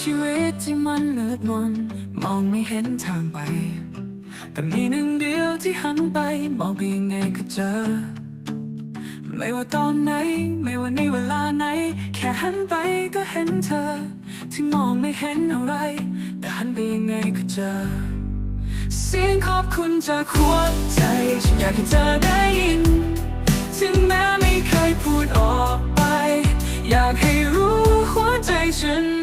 ชีวิตที่มันมือดมนมองไม่เห็นทางไป แต่มีหนึ่งเดียวที่หันไปมองไปยังไงก็เจอ ไม่ว่าตอนไหน ไม่ว่าในเวลาไหน แค่หันไปก็เห็นเธอ ที่มองไม่เห็นอะไร แต่หันไปยังไงก็เจอ เสียงขอบคุณจากหัวใจ ฉันอยากให้เธอได้ยิน ถึงแม้ไม่เคยพูดออกไป อยากให้รู้หัวใจฉัน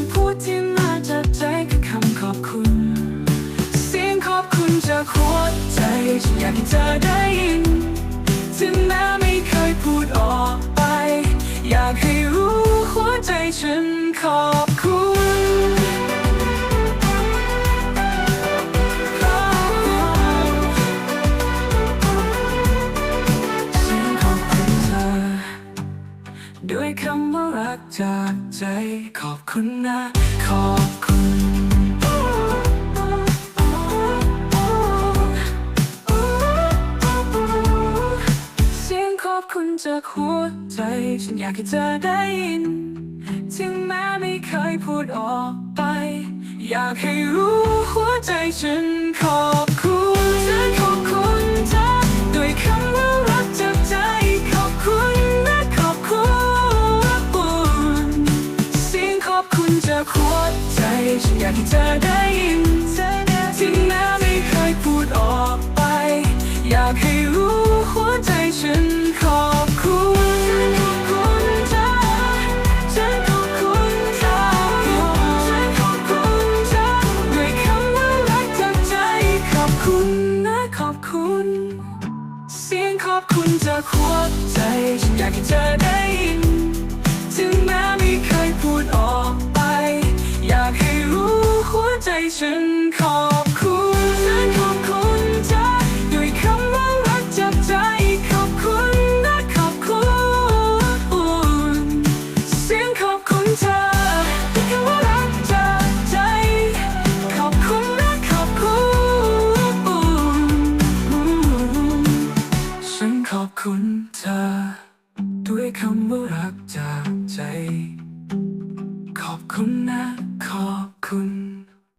ำพูดที่มาจะใจคือคำขอบคุณ เสียงขอบคุณจากหัวใจฉันอยากให้เธอได้ยิน ถึงแม้ไม่เคยพูดออก รักจากใจขอบคุณนะ ขอบคุณเสียงขอบคุณจากหัวใจ ฉันอยากให้เธอได้ยิน ถึงแม้ไม่เคยพูดออกไป อยากให้รู้หัวใจฉันขอบ ฉันอยากให้เธอได้ยินถึงแม้ไม่เคยพูดออกไป อยากให้รู้หัวใจฉันขอบคุณจากหัวใจฉันอยากให้เธอได้ยินถึงแม้ไม่เคยพูด ฉันขอบคุณฉันขอบคุณเธอด้วยคำว่ารักจากใจขอบคุณนะขอบคุณเสียงขอบคุณเธอด้วยคำว่ารักจากใจ ขอบคุณนะขอบคุณฉันขอบคุณเธอด้วยคำว่ารักจากใจ ขอบคุณนะขอบคุณ